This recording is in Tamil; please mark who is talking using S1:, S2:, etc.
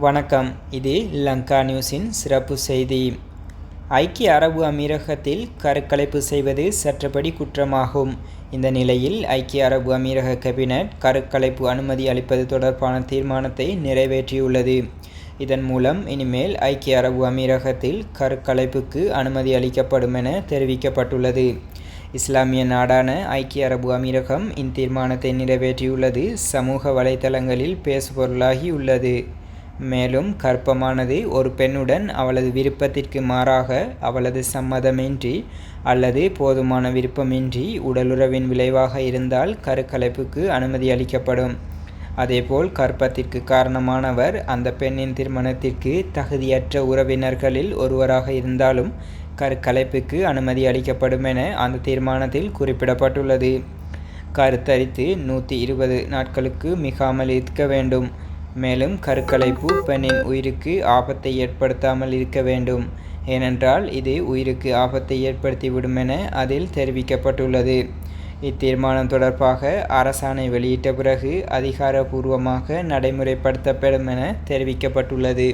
S1: வணக்கம். இது லங்கா நியூஸின் சிறப்பு செய்தி. ஐக்கிய அரபு அமீரகத்தில் கருக்கலைப்பு செய்வது சற்றபடி குற்றமாகும். இந்த நிலையில் ஐக்கிய அரபு அமீரக கேபினட் கருக்கலைப்பு அனுமதி அளிப்பது தொடர்பான தீர்மானத்தை நிறைவேற்றியுள்ளது. இதன் மூலம் இனிமேல் ஐக்கிய அரபு அமீரகத்தில் கருக்கலைப்புக்கு அனுமதி அளிக்கப்படும் என தெரிவிக்கப்பட்டுள்ளது. இஸ்லாமிய நாடான ஐக்கிய அரபு அமீரகம் இத்தீர்மானத்தை நிறைவேற்றியுள்ளது. சமூக வலைதளங்களில் பேசுபொருளாகி உள்ளது மேலும் கற்பமானது ஒரு பெண்ணுடன் அவளது விருப்பத்திற்கு மாறாக அவளது சம்மதமின்றி அல்லது போதுமான விருப்பமின்றி உடலுறவின் விளைவாக இருந்தால் கருக்கலைப்புக்கு அனுமதி அளிக்கப்படும். அதேபோல் கற்பத்திற்கு காரணமானவர் அந்த பெண்ணின் திருமணத்திற்கு தகுதியற்ற உறவினர்களில் ஒருவராக இருந்தாலும் கருக்கலைப்புக்கு அனுமதி அளிக்கப்படும் என அந்த தீர்மானத்தில் குறிப்பிடப்பட்டுள்ளது. கருத்தரித்து நூற்றி இருபது நாட்களுக்கு மிகாமல் இருக்க வேண்டும். மேலும் கருக்கலைப்பு பெண்ணின் உயிருக்கு ஆபத்தை ஏற்படுத்தாமல் இருக்க வேண்டும். ஏனென்றால் இது உயிருக்கு ஆபத்தை ஏற்படுத்திவிடும் என அதில் தெரிவிக்கப்பட்டுள்ளது. இத்தீர்மானம் தொடர்பாக அரசாணை வெளியிட்ட பிறகு அதிகாரபூர்வமாக நடைமுறைப்படுத்தப்படும் என தெரிவிக்கப்பட்டுள்ளது.